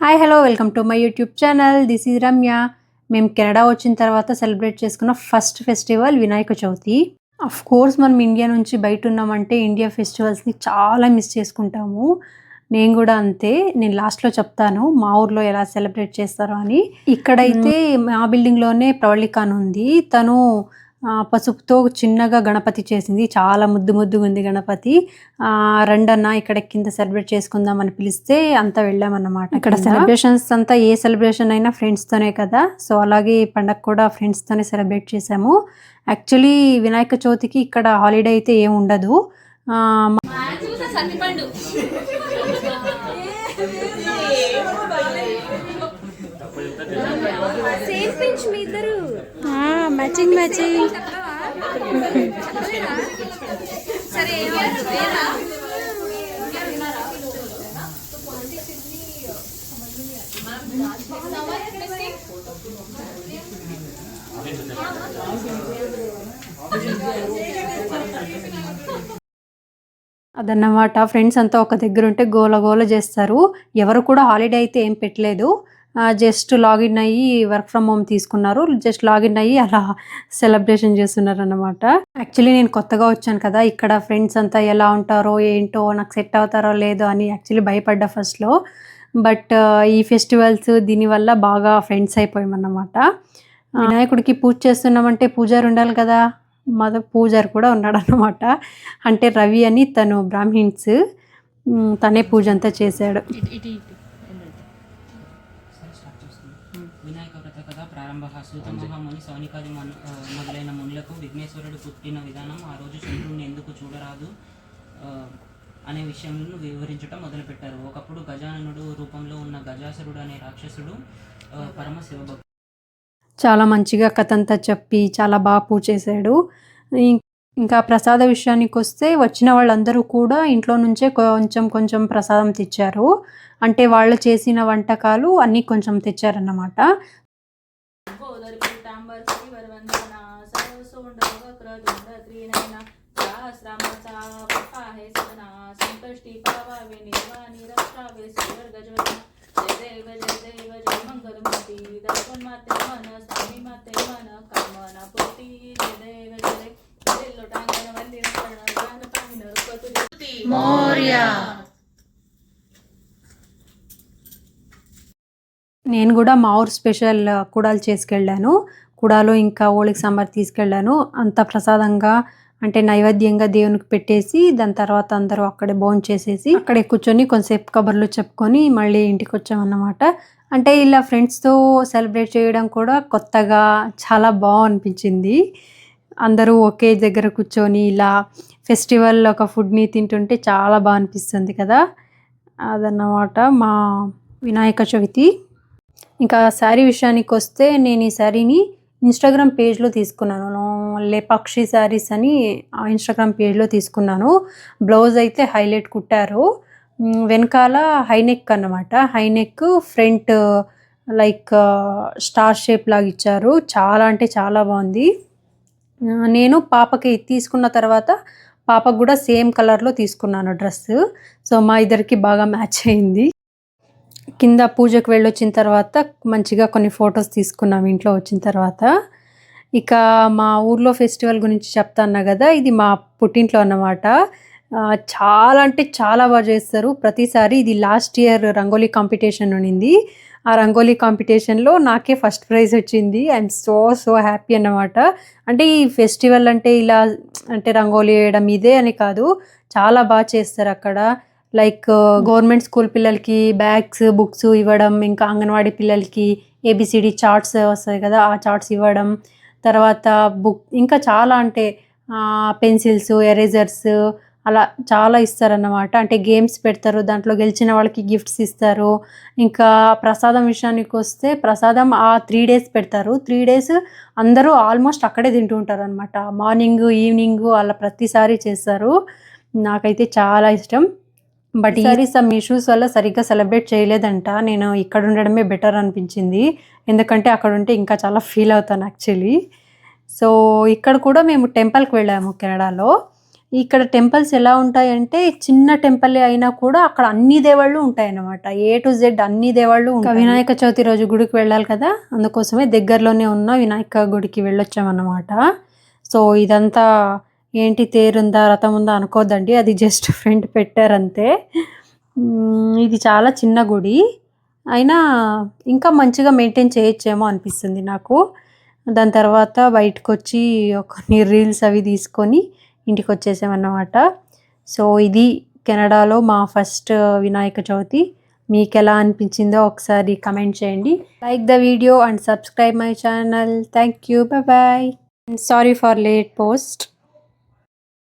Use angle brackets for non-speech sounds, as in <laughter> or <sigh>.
Hi hello welcome to my YouTube channel this is Ramya మేము Canada వచ్చిన తర్వాత celebrate చేసుకున్న first festival Vinayaka Chavithi. Of course మనం India నుంచి బయట ఉన్నామంటే ఇండియా ఫెస్టివల్స్ని చాలా మిస్ చేసుకుంటాము. నేను కూడా అంతే. నేను లాస్ట్లో చెప్తాను మా ఊర్లో ఎలా సెలబ్రేట్ చేస్తారో అని. ఇక్కడైతే మా బిల్డింగ్లోనే ప్రవళికాన్ ఉంది. తను పసుపుతో చిన్నగా గణపతి చేసింది చాలా ముద్దు ముద్దుగా ఉంది గణపతి ఆ, రండన్న ఇక్కడ కింద సెలబ్రేట్ చేసుకుందాం అని పిలిస్తే అంతా వెళ్ళామన్నమాట ఇక్కడ సెలబ్రేషన్స్ అంతా ఏ సెలబ్రేషన్ అయినా ఫ్రెండ్స్తోనే కదా సో అలాగే ఈ పండగ కూడా ఫ్రెండ్స్తోనే సెలబ్రేట్ చేసాము యాక్చువల్లీ వినాయక చవితికి ఇక్కడ హాలిడే అయితే ఏం ఉండదు ఆ, సేమ్ పించ్ మీ ఇద్దరు. మ్యాచింగ్ మ్యాచింగ్ సరే అదన్నమాట. ఫ్రెండ్స్ అంతా ఒక దగ్గర ఉంటే గోల గోల చేస్తారు. ఎవరు కూడా హాలిడే అయితే ఏం పెట్టలేదు. జస్ట్ లాగిన్ అయ్యి వర్క్ ఫ్రమ్ హోమ్ తీసుకున్నారు. జస్ట్ లాగిన్ అయ్యి అలా సెలబ్రేషన్ చేస్తున్నారు అన్నమాట యాక్చువల్లీ నేను కొత్తగా వచ్చాను కదా ఇక్కడ ఫ్రెండ్స్ అంతా ఎలా ఉంటారో ఏంటో నాకు సెట్ అవుతారో లేదో అని యాక్చువల్లీ భయపడ్డా ఫస్ట్లో బట్ ఈ ఫెస్టివల్స్ దీనివల్ల బాగా ఫ్రెండ్స్ అయిపోయామన్నమాట. వినాయకుడికి పూజ చేస్తున్నామంటే పూజారి ఉండాలి కదా మద పూజారి కూడా ఉన్నాడు అనమాట అంటే రవి అని తను బ్రాహ్మిన్స్. తనే పూజ అంతా చేశాడు. వినాయక వ్రత కథ ప్రారంభ సూత మహాముని సౌనికాది మొదలైన మునులకు విఘ్నేశ్వరుడు పుట్టిన విధానం ఆ రోజు చంద్రుడిని ఎందుకు చూడరాదు అనే విషయంను వివరించడం మొదలుపెట్టారు. ఒకప్పుడు గజాననుడు రూపంలో ఉన్న గజాసురుడు అనే రాక్షసుడు పరమ శివభక్తుడు. చాలా మంచిగా కథ అంతా చెప్పి చాలా బాగా పూజ చేశాడు. ఇంకా ప్రసాద విషయానికి వస్తే వచ్చిన వాళ్ళందరూ కూడా ఇంట్లో నుంచే కొంచెం కొంచెం ప్రసాదం తెచ్చారు అంటే వాళ్ళు చేసిన వంటకాలు అన్నీ కొంచెం తెచ్చారన్నమాట జయ దేవ జయ దేవ జయ మంగళమూర్తి దర్పన్ మాతే మోర్యా. నేను కూడా మా ఊరు స్పెషల్ కుడాలు చేసుకెళ్ళాను. కుడాలు ఇంకా ఓళికి సాంబార్ తీసుకెళ్ళాను. అంత ప్రసాదంగా అంటే నైవేద్యంగా దేవునికి పెట్టేసి దాని తర్వాత అందరూ అక్కడే భోజనం చేసేసి అక్కడే కూర్చొని కొంతసేపు కబుర్లు చెప్పుకొని మళ్ళీ ఇంటికి వచ్చామన్నమాట. అంటే ఇలా ఫ్రెండ్స్తో సెలబ్రేట్ చేయడం కూడా కొత్తగా చాలా బాగా అనిపించింది అందరూ ఒకే దగ్గర కూర్చొని ఇలా ఫెస్టివల్ ఒక ఫుడ్ని తింటుంటే చాలా బాగా అనిపిస్తుంది కదా? అదన్నమాట మా వినాయక చవితి. ఇంకా శారీ విషయానికి వస్తే నేను ఈ శారీని ఇన్స్టాగ్రామ్ పేజ్లో తీసుకున్నాను. లేపాక్షి శారీస్ అని ఆ ఇన్స్టాగ్రామ్ పేజ్లో తీసుకున్నాను. బ్లౌజ్ అయితే హైలైట్ కుట్టారు. వెనకాల హైనెక్ అన్నమాట. High neck front like star shape లాగా ఇచ్చారు. చాలా అంటే చాలా బాగుంది. నేను పాపకి తీసుకున్న తర్వాత పాపకు కూడా సేమ్ కలర్లో తీసుకున్నాను డ్రెస్. సో మా ఇద్దరికి బాగా మ్యాచ్ అయింది. కింద పూజకు వెళ్ళొచ్చిన తర్వాత మంచిగా కొన్ని ఫొటోస్ తీసుకున్నాం ఇంట్లో వచ్చిన తర్వాత. ఇక మా ఊర్లో ఫెస్టివల్ గురించి చెప్తాను కదా ఇది మా పుట్టింట్లో అన్నమాట. చాలా అంటే చాలా బాగా చేస్తారు. ప్రతిసారి ఇది లాస్ట్ ఇయర్ రంగోలీ కాంపిటీషన్ ఉన్నింది ఆ రంగోలీ కాంపిటీషన్లో నాకే ఫస్ట్ ప్రైజ్ వచ్చింది. ఐఎమ్ సో సో హ్యాపీ అన్నమాట. అంటే ఈ ఫెస్టివల్ అంటే ఇలా అంటే రంగోలీ వేయడం ఇదే అని కాదు. చాలా బాగా చేస్తారు అక్కడ. లైక్ గవర్నమెంట్ స్కూల్ పిల్లలకి బ్యాగ్స్ బుక్స్ ఇవ్వడం ఇంకా అంగన్వాడీ పిల్లలకి ఏబిసిడి చార్ట్స్ వస్తాయి కదా ఆ చార్ట్స్ ఇవ్వడం. తర్వాత బుక్ ఇంకా చాలా అంటే పెన్సిల్స్ ఎరేజర్స్ అలా చాలా ఇస్తారన్నమాట. అంటే గేమ్స్ పెడతారు దాంట్లో గెలిచిన వాళ్ళకి గిఫ్ట్స్ ఇస్తారు. ఇంకా ప్రసాదం విషయానికి వస్తే ప్రసాదం ఆ త్రీ డేస్ పెడతారు. త్రీ డేస్ అందరూ ఆల్మోస్ట్ అక్కడే తింటూ ఉంటారు అనమాట మార్నింగ్ ఈవినింగ్ అలా ప్రతిసారి చేస్తారు. నాకైతే చాలా ఇష్టం. బట్ ఈసారి సమ్ ఇష్యూస్ వల్ల సరిగ్గా సెలబ్రేట్ చేయలేదంట. నేను ఇక్కడ ఉండడమే బెటర్ అనిపించింది. ఎందుకంటే అక్కడ ఉంటే ఇంకా చాలా ఫీల్ అవుతాను యాక్చువల్లీ సో ఇక్కడ కూడా మేము టెంపుల్కి వెళ్ళాము కెనడాలో. ఇక్కడ టెంపుల్స్ ఎలా ఉంటాయంటే చిన్న టెంపుల్ అయినా కూడా అక్కడ అన్ని దేవాళ్ళు ఉంటాయి అన్నమాట ఏ టు జెడ్ అన్ని దేవాళ్ళు ఉంటాయి. వినాయక చవితి రోజు గుడికి వెళ్ళాలి కదా? అందుకోసమే దగ్గరలోనే ఉన్న వినాయక గుడికి వెళ్ళొచ్చామన్నమాట. సో ఇదంతా ఏంటి తేరుందా రథం ఉందా అనుకోద్దండి. అది జస్ట్ <laughs> ఫ్రంట్ పెట్టారంతే. ఇది చాలా చిన్న గుడి. అయినా ఇంకా మంచిగా మెయింటైన్ చేయొచ్చేమో అనిపిస్తుంది నాకు. దాని తర్వాత బయటకు వచ్చి కొన్ని రీల్స్ అవి తీసుకొని ఇంటికి వచ్చేసామన్నమాట సో ఇది కెనడాలో మా ఫస్ట్ వినాయక చవితి. మీకు ఎలా అనిపించిందో ఒకసారి కమెంట్ చేయండి. Like the video and subscribe my channel. Thank you. Bye sorry for late post.